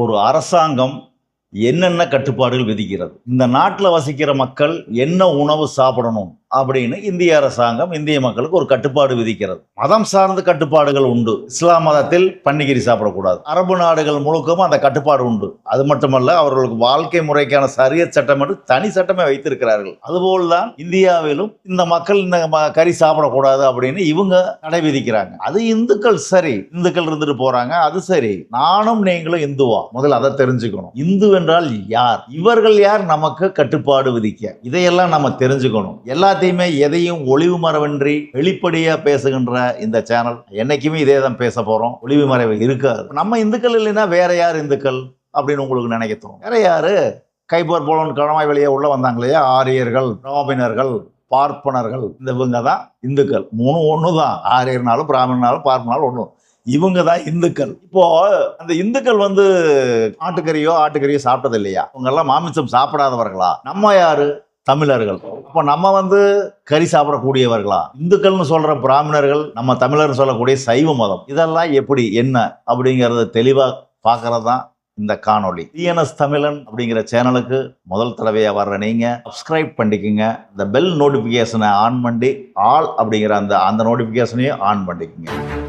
ஒரு அரசாங்கம் என்னென்ன கட்டுப்பாடுகள் விதிக்கிறது? இந்த நாட்டில் வசிக்கிற மக்கள் என்ன உணவு சாப்பிடணும்? அப்படின்னு இந்திய அரசாங்கம் இந்திய மக்களுக்கு ஒரு கட்டுப்பாடு விதிக்கிறது. மதம் சார்ந்த கட்டுப்பாடுகள் உண்டு. இஸ்லாம் மதத்தில் பன்னிகிரி சாப்பிடக்கூடாது. அரபு நாடுகள் முழுக்கவும் அந்த கட்டுப்பாடு உண்டு. அது மட்டுமல்ல அவர்களுக்கு வாழ்க்கை முறைக்கான சரிய சட்டம் என்று தனி சட்டமே வைத்திருக்கிறார்கள். அதுபோல் தான் இந்தியாவிலும் இந்த மக்கள் இந்த ம- கறி சாப்பிடக்கூடாது அப்படின்னு இவங்க தடை விதிக்கிறாங்க அது இந்துக்கள் சரி. இந்துக்கள் இருந்துட்டு போறாங்க. அது சரி. நானும் நீங்களும் இந்துவா? முதல்ல அதை தெரிஞ்சுக்கணும். இந்து என்றால் யார்? இவர்கள் யார்? நமக்கு கட்டுப்பாடு விதிக்க. இதையெல்லாம் நம்ம தெரிஞ்சுக்கணும். எல்லா எல்லாத்தையுமே எதையும் ஒளிவு மறைவின்றி வெளிப்படையா பேசுகின்ற இந்த சேனல் என்னைக்குமே இதே தான் பேச போறோம். ஒளிவு மறைவு இருக்காது. நம்ம இந்துக்கள் இல்லைன்னா வேற யார் இந்துக்கள் அப்படின்னு உங்களுக்கு நினைக்க தோணும். வேற யாரு? கைபோர் போலன் கழமாய் வெளியே உள்ள வந்தாங்க இல்லையா ஆரியர்கள் நோபினர்கள் பார்ப்பனர்கள். இந்த இவங்க தான் இந்துக்கள். மூணு ஒன்று தான் ஆரியர்னாலும் பிராமணனாலும் பார்ப்பனாலும் ஒன்று இவங்க தான் இந்துக்கள். இப்போ அந்த இந்துக்கள் வந்து ஆட்டுக்கறியோ ஆட்டுக்கறியோ சாப்பிட்டது இல்லையா அவங்க எல்லாம் மாமிசம் சாப்பிடாதவர்களா? நம்ம யாரு? தமிழர்கள். இப்போ நம்ம வந்து கறி சாப்பிடக்கூடியவர்களா? இந்துக்கள்னு சொல்ற பிராமணர்கள் நம்ம தமிழர்னு சொல்லக்கூடிய சைவ மதம். இதெல்லாம் எப்படி என்ன அப்படிங்கிறத தெளிவாக பார்க்கறது தான் இந்த காணொளி. டிஎன்எஸ் தமிழன் அப்படிங்கிற சேனலுக்கு முதல் தடவையாக வர்ற நீங்கள் சப்ஸ்கிரைப் பண்ணிக்கோங்க. இந்த பெல் நோட்டிஃபிகேஷனை ஆன் பண்ணி ஆல் அப்படிங்கிற அந்த அந்த நோட்டிஃபிகேஷனையும் ஆன் பண்ணிக்கோங்க.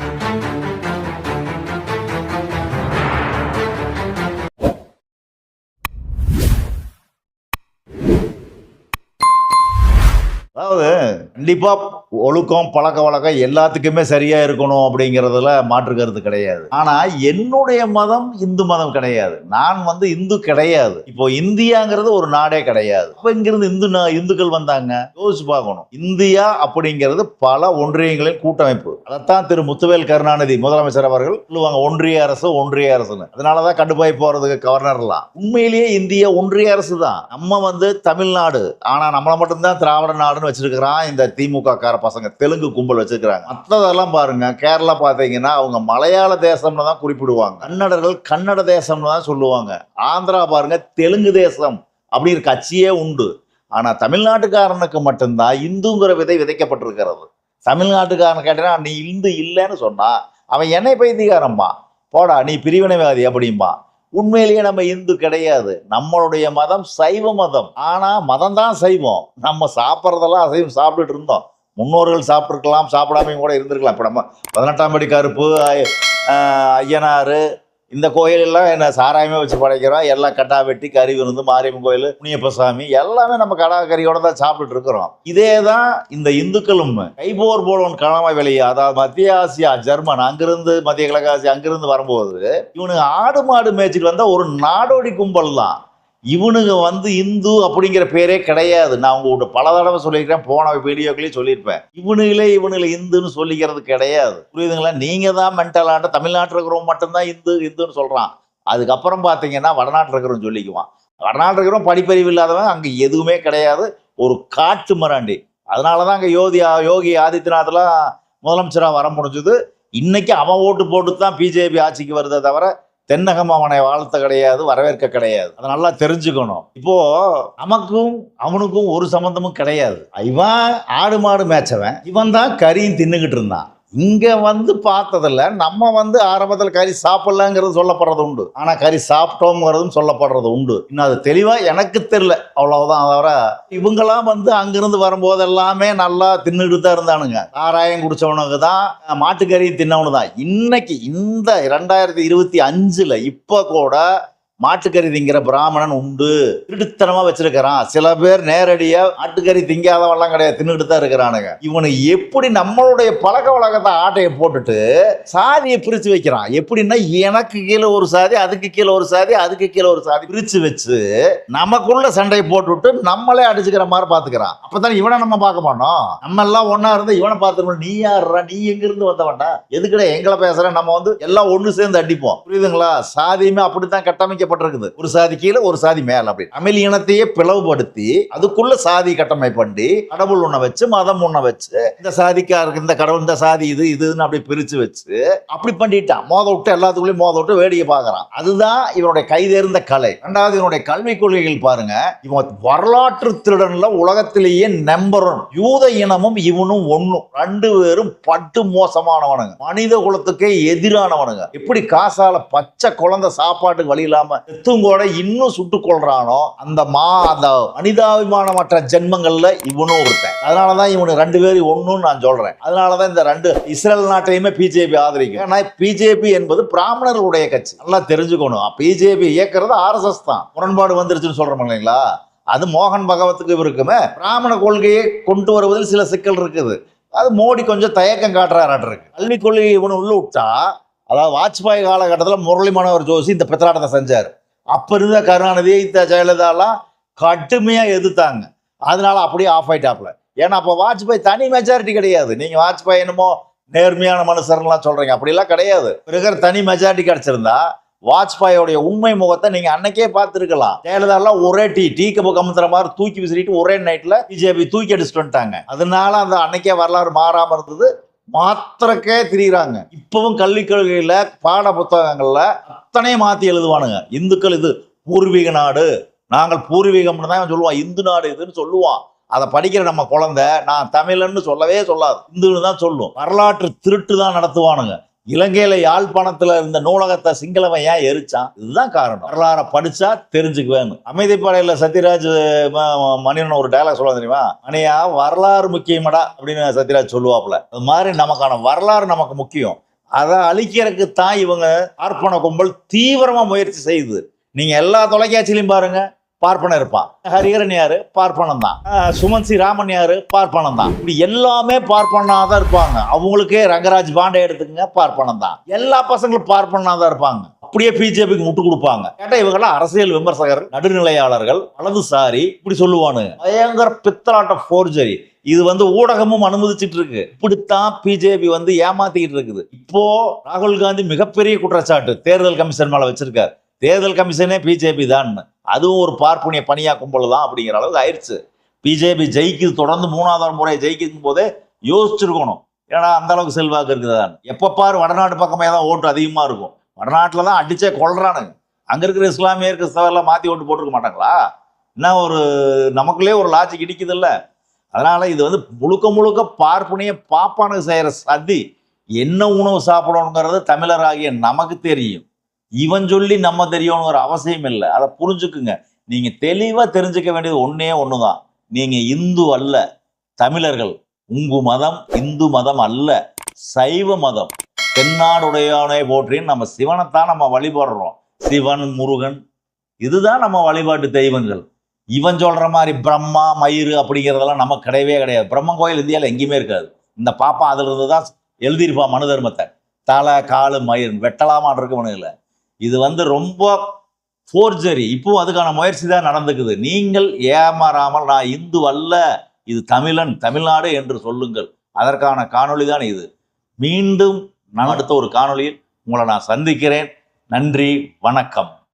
அதாவது கண்டிப்பா ஒழுக்கம் பழக்க வழக்கம் எல்லாத்துக்குமே சரியாக இருக்கணும் அப்படிங்கிறதுல மாற்று கருத்து கிடையாது. ஆனால் என்னுடைய மதம் இந்து மதம் கிடையாது. நான் வந்து இந்து கிடையாது. இப்போ இந்தியாங்கிறது ஒரு நாடே கிடையாது. அப்போ இங்கிருந்து இந்து நா- இந்துக்கள் வந்தாங்க? யோசிச்சு பார்க்கணும். இந்தியா அப்படிங்கிறது பல ஒன்றியங்களின் கூட்டமைப்பு. அதைத்தான் திரு முத்துவேல் கருணாநிதி முதலமைச்சர் அவர்கள் சொல்லுவாங்க ஒன்றிய அரசு ஒன்றிய அரசுன்னு. அதனாலதான் கண்டுபாய் போறதுக்கு கவர்னர்லாம். உண்மையிலேயே இந்தியா ஒன்றிய அரசு தான் நம்ம வந்து தமிழ்நாடு. ஆனால் நம்மளை மட்டும்தான் திராவிட நாடுன்னு வச்சிருக்கிறான் இந்த திமுக கார பசங்க தெலுங்கு கும்பல் வச்சிருக்கிறாங்க. மற்றதெல்லாம் பாருங்க கேரளா பார்த்தீங்கன்னா அவங்க மலையாள தேசம்னு தான் குறிப்பிடுவாங்க. கன்னடர்கள் கன்னட தேசம்னு தான் சொல்லுவாங்க. ஆந்திரா பாருங்க தெலுங்கு தேசம் அப்படிங்கிற கட்சியே உண்டு. ஆனால் தமிழ்நாட்டுக்காரனுக்கு மட்டும்தான் இந்துங்கிற விதை விதைக்கப்பட்டிருக்கிறது. தமிழ்நாட்டுக்காரன் கேட்டீங்கன்னா நீ இந்து இல்லைன்னு சொன்னா அவன் என்னை பைத்தியக்காரன்பா போடா நீ பிரிவினைவாதி அப்படிம்பா. உண்மையிலேயே நம்ம இந்து கிடையாது. நம்மளுடைய மதம் சைவ மதம். ஆனால் மதம் தான் சைவம். நம்ம சாப்பிட்றதெல்லாம் அசைவம் சாப்பிட்டுட்டு இருந்தோம். முன்னோர்கள் சாப்பிட்ருக்கலாம் சாப்பிடாமையும் கூட இருந்திருக்கலாம். இப்போ நம்ம பதினெட்டாம் படி கருப்பு ஐயனாறு இந்த கோயிலெல்லாம் என்ன சாராயமே வச்சு படைக்கிறோம். எல்லாம் கட்டா வெட்டி கறி விருந்து மாரியம்மன் கோயில் முனியப்ப சாமி எல்லாமே நம்ம கடா கறியோட தான் சாப்பிட்டுட்டு இருக்கிறோம் இதே தான் இந்த இந்துக்களும். கைபோர் போலவன் கணவாய் வெளியே அதாவது மத்திய ஆசியா ஜெர்மன் அங்கிருந்து மத்திய கிழக்கு ஆசியா அங்கிருந்து வரும்போது இவனுங்க ஆடு மாடு மேய்ச்சிட்டு வந்தால் ஒரு நாடோடி கும்பல் தான். இவனுங்க வந்து இந்து அப்படிங்கிற பேரே கிடையாது. நான் உங்கள்கிட்ட பல தடவை சொல்லியிருக்கிறேன். போன வீடியோக்களையும் சொல்லியிருப்பேன். இவனுங்களே இவனுங்களை இந்துன்னு சொல்லிக்கிறது கிடையாது. புரியுதுங்களா? நீங்க தான் மென்டலாண்ட தமிழ்நாட்டில் இருக்கிறவங்க மட்டும்தான் இந்து இந்துன்னு சொல்றான். அதுக்கப்புறம் பார்த்தீங்கன்னா வடநாட்டில் இருக்கிறவன் சொல்லிக்குவான். வடநாட்டில் இருக்கிறவன் படிப்பறிவு இல்லாதவன் அங்கே எதுவுமே கிடையாது. ஒரு காட்டு மராண்டி. அதனால தான் அங்கே யோதி யோகி ஆதித்யநாத்லாம் முதலமைச்சராக வர முடிஞ்சது. இன்னைக்கு அவன் ஓட்டு போட்டு தான் பிஜேபி ஆட்சிக்கு வருதே தவிர தென்னகம் அவனை வாழ்த்த கிடையாது வரவேற்க கிடையாது. அதை நல்லா தெரிஞ்சுக்கணும். இப்போ நமக்கும் அவனுக்கும் ஒரு சம்பந்தமும் கிடையாது. இவன் ஆடு மாடு மேய்ச்சவன். இவன் தான் கறியும் தின்னுக்கிட்டு இருந்தான். இங்கே வந்து பார்த்ததில்ல. நம்ம வந்து ஆரம்பத்தில் கறி சாப்பிட்லங்கிறது சொல்லப்படுறது உண்டு. ஆனால் கறி சாப்பிட்டோங்கிறதும் சொல்லப்படுறது உண்டு. இன்னும் அது தெளிவாக எனக்கு தெரில அவ்வளவுதான். தவிர இவங்கெல்லாம் வந்து அங்கிருந்து வரும்போது எல்லாமே நல்லா தின்னுட்டு தான் இருந்தானுங்க. ஆராயம் குடித்தவனுக்கு தான் மாட்டுக்கறி தின்னவனு தான் இன்னைக்கு இந்த ரெண்டாயிரத்தி இருபத்தி அஞ்சில் இப்போ கூட மாட்டுக்கறி திங்கிற பிராமணன் உண்டு. திருட்டுத்தனமா வச்சிருக்கிறான். சில பேர் நேரடியா மாட்டுக்கறி திங்காதவெல்லாம் கிடையாது. தின்னுட்டு தான் இருக்கிறானுங்க. இவனு எப்படி நம்மளுடைய பழக்க வழக்கத்தை ஆட்டையை போட்டுட்டு சாதியை பிரிச்சு வைக்கிறான்? எப்படின்னா எனக்கு கீழே ஒரு சாதி அதுக்கு கீழே ஒரு சாதி அதுக்கு கீழே ஒரு சாதி பிரிச்சு வச்சு நமக்குள்ள சண்டையை போட்டுவிட்டு நம்மளே அடிச்சுக்கிற மாதிரி பாத்துக்கிறான் அப்பதான் இவனை நம்ம பார்க்க மாட்டோம். நம்ம எல்லாம் ஒன்றா இருந்து இவனை பார்த்துக்கணும். நீ யாருடா நீ எங்க இருந்து வந்தவன்டா? எதுக்குடா எங்களை பேசுற? நம்ம வந்து எல்லாம் ஒண்ணு சேர்ந்து அடிப்போம். புரியுதுங்களா? சாதியுமே அப்படித்தான் கட்டமைக்க பிளவுபட்டிருக்குது ஒரு சாதி கீழே ஒரு சாதி மேல அப்படி. தமிழ் இனத்தையே பிளவுபடுத்தி அதுக்குள்ள சாதி கட்டமை பண்ணி கடவுள் ஒண்ண வச்சு மதம் ஒண்ண வச்சு இந்த சாதிக்காருக்கு இந்த கடவுள் இந்த சாதி இது இதுன்னு அப்படி பிரிச்சு வச்சு அப்படி பண்ணிட்டான் மோத விட்டு எல்லாத்துக்குள்ளேயும் மோத விட்டு வேடிக்கை பார்க்குறான். அதுதான் இவனுடைய கைதேர்ந்த கலை. ரெண்டாவது இவனுடைய கல்விக் கொள்கைகள் பாருங்க. இவன் வரலாற்று திருடன்ல உலகத்திலேயே நம்பர் ஒன் யூத இனமும் இவனும் ஒண்ணும் ரெண்டு பேரும் பட்டு மோசமானவனுங்க. மனித குலத்துக்கே எதிரானவனுங்க. எப்படி காசால பச்சை குழந்தை சாப்பாட்டுக்கு வழி இல்லாம செத்தும் கூட இன்னும் சுட்டு கொள்றானோ அந்த மா அந்த மனிதாபிமானமற்ற ஜென்மங்கள்ல இவனும் ஒருத்தன். அதனாலதான் இவனு ரெண்டு பேரும் ஒன்னும் நான் சொல்றேன். அதனாலதான் இந்த ரெண்டு இஸ்ரேல் நாட்டையுமே பிஜேபி ஆதரிக்கும். ஏன்னா பிஜேபி என்பது பிராமணர்களுடைய கட்சி. நல்லா தெரிஞ்சுக்கணும். பிஜேபி இயக்கிறது ஆர்எஸ்எஸ் தான். முரண்பாடு வந்துருச்சுன்னு சொல்றோம் இல்லைங்களா? அது மோகன் பகவத்துக்கு இருக்குமே. பிராமண கொள்கையை கொண்டு வருவதில் சில சிக்கல் இருக்குது. அது மோடி கொஞ்சம் தயக்கம் காட்டுறாராட்டிருக்கு கல்விக் கொள்கையை இவனு உள்ள விட்டா அதாவது வாஜ்பாய் காலகட்டத்தில் முரளி மனோகர் ஜோஷி இந்த பித்தலாட்டத்தை செஞ்சார். அப்போ இருந்த கருணாநிதி இந்த ஜெயலலிதாலாம் கடுமையாக எதிர்த்தாங்க. அதனால அப்படியே ஆஃப் ஆயிட்டாப்ல ஏன்னா அப்போ வாஜ்பாய் தனி மெஜாரிட்டி கிடையாது. நீங்கள் வாஜ்பாய் என்னமோ நேர்மையான மனுஷர்லாம் சொல்கிறீங்க அப்படிலாம் கிடையாது. இருக்கிற தனி மெஜாரிட்டி கிடச்சிருந்தா வாஜ்பாயோடைய உண்மை முகத்தை நீங்க அன்னைக்கே பார்த்துருக்கலாம். ஜெயலலிதாலாம் ஒரே டீ டீ கப்பு கமுத்துற மாதிரி தூக்கி விசிறிட்டு ஒரே நைட்ல பிஜேபி தூக்கி அடிச்சுட்டு வந்துட்டாங்க. அதனால அந்த அன்னைக்கே வரலாறு மாறாம இருந்தது. மாத்திரக்கே திரியிறாங்க. இப்பவும் கல்விக் கொள்கையில பாட புத்தகங்கள்ல அத்தனை மாத்தி எழுதுவானுங்க. இந்துக்கள் இது பூர்வீக நாடு. நாங்கள் பூர்வீகம்னு தான் சொல்லுவான். இந்து நாடு இதுன்னு சொல்லுவான். அதை படிக்கிற நம்ம குழந்தை நான் தமிழன்னு சொல்லவே சொல்லாது. இந்துன்னு தான் சொல்லும். வரலாற்று திருட்டு தான் நடத்துவானுங்க. இலங்கையில யாழ்ப்பாணத்துல இருந்த நூலகத்தை சிங்களவன் ஏன் எரிச்சான்? இதுதான் காரணம். வரலாறை படிச்சா தெரிஞ்சுக்குவேன்னு. அமைதிப்படையில சத்யராஜ் ம- மணியன் ஒரு டைலாக் சொல்லுவாங்க தெரியுமா? மணியா வரலாறு முக்கியமடா அப்படின்னு சத்யராஜ் சொல்லுவாப்புல. அது மாதிரி நமக்கான வரலாறு நமக்கு முக்கியம். அதை அழிக்கிறதுக்கு தான் இவங்க ஆர்ப்பாண கும்பல் தீவிரமா முயற்சி செய்யுது. நீங்க எல்லா தொலைக்காட்சியிலையும் பாருங்க. பார்ப்பனம் இருப்பான். ஹரிஹரன் யாரு? பார்ப்பனம் தான் சுமன் சி ராமன் யாரு? பார்ப்பனம் தான் இப்படி எல்லாமே பார்ப்பனா தான் இருப்பாங்க. அவங்களுக்கே ரங்கராஜ் பாண்டே எடுத்துக்கங்க பார்ப்பனம் தான் எல்லா பசங்களும் பார்ப்பனா தான் இருப்பாங்க. அப்படியே பிஜேபிக்கு முட்டு கொடுப்பாங்க. கேட்டா இவங்கெல்லாம் அரசியல் விமர்சகர் நடுநிலையாளர்கள் வலதுசாரி இப்படி சொல்லுவானுங்க. பயங்கர பித்தலாட்ட ஃபோர்ஜரி இது வந்து ஊடகமும் அனுமதிச்சிட்டு இருக்கு. இப்படித்தான் பிஜேபி வந்து ஏமாத்திக்கிட்டு இருக்குது. இப்போ ராகுல் காந்தி மிகப்பெரிய குற்றச்சாட்டு தேர்தல் கமிஷன் மேல வச்சிருக்காரு. தேர்தல் கமிஷனே பிஜேபி தான் அதுவும் ஒரு பார்ப்பனிய பணியா கும்பல் தான் அப்படிங்கிற அளவுக்கு ஆயிடுச்சு பிஜேபி ஜெயிக்குது தொடர்ந்து மூணாவது முறை ஜெயிக்கும் போதே யோசிச்சிருக்கணும். ஏன்னா அந்த அளவுக்கு செல்வாக்கு இருக்குதான் எப்போ பாரு வடநாட்டு பக்கமே தான் ஓட்டு அதிகமாக இருக்கும். வடநாட்டில் தான் அடிச்சே கொள்றானுங்க அங்கே இருக்கிற இஸ்லாமியர் கிறிஸ்தவர்லாம் மாற்றி ஓட்டு போட்டிருக்க மாட்டாங்களா? என்ன ஒரு நமக்குள்ளே ஒரு லாஜிக் இடிக்குது இல்லை அதனால் இது வந்து முழுக்க முழுக்க பார்ப்பனிய பாப்பானுக்கு செய்கிற சதி. என்ன உணவு சாப்பிடணுங்கிறது தமிழராகிய நமக்கு தெரியும். இவன் சொல்லி நம்ம தெரியணுங்கிற அவசியம் இல்லை. அதை புரிஞ்சுக்குங்க. நீங்க தெளிவா தெரிஞ்சுக்க வேண்டியது ஒண்ணே ஒண்ணுதான். நீங்க இந்து அல்ல தமிழர்கள். உங்கு மதம் இந்து மதம் அல்ல சைவ மதம். தென்னாடுடையானே போற்றின்னு நம்ம சிவனைத்தான் நம்ம வழிபடுறோம். சிவன் முருகன் இதுதான் நம்ம வழிபாட்டு தெய்வங்கள். இவன் சொல்ற மாதிரி பிரம்மா மயிறு அப்படிங்கிறதெல்லாம் நமக்கு கிடையவே கிடையாது. பிரம்மன் கோயில் இந்தியாவில் எங்கேயுமே இருக்காது. இந்த பாப்பா அதுல இருந்து தான் எழுதியிருப்பான் மனு தர்மத்தை. தலை காலு மயிர் வெட்டலாமான் இருக்கு இல்லை இது வந்து ரொம்ப ஃபோர்ஜரி இப்போ அதுக்கான முயற்சி தான் நடந்துக்குது. நீங்கள் ஏமாறாமல் நான் இந்து அல்ல இது தமிழன் தமிழ்நாடு என்று சொல்லுங்கள். அதற்கான காணொளி தான் இது. மீண்டும் நான் அடுத்த ஒரு காணொளியில் உங்களை நான் சந்திக்கிறேன். நன்றி வணக்கம்.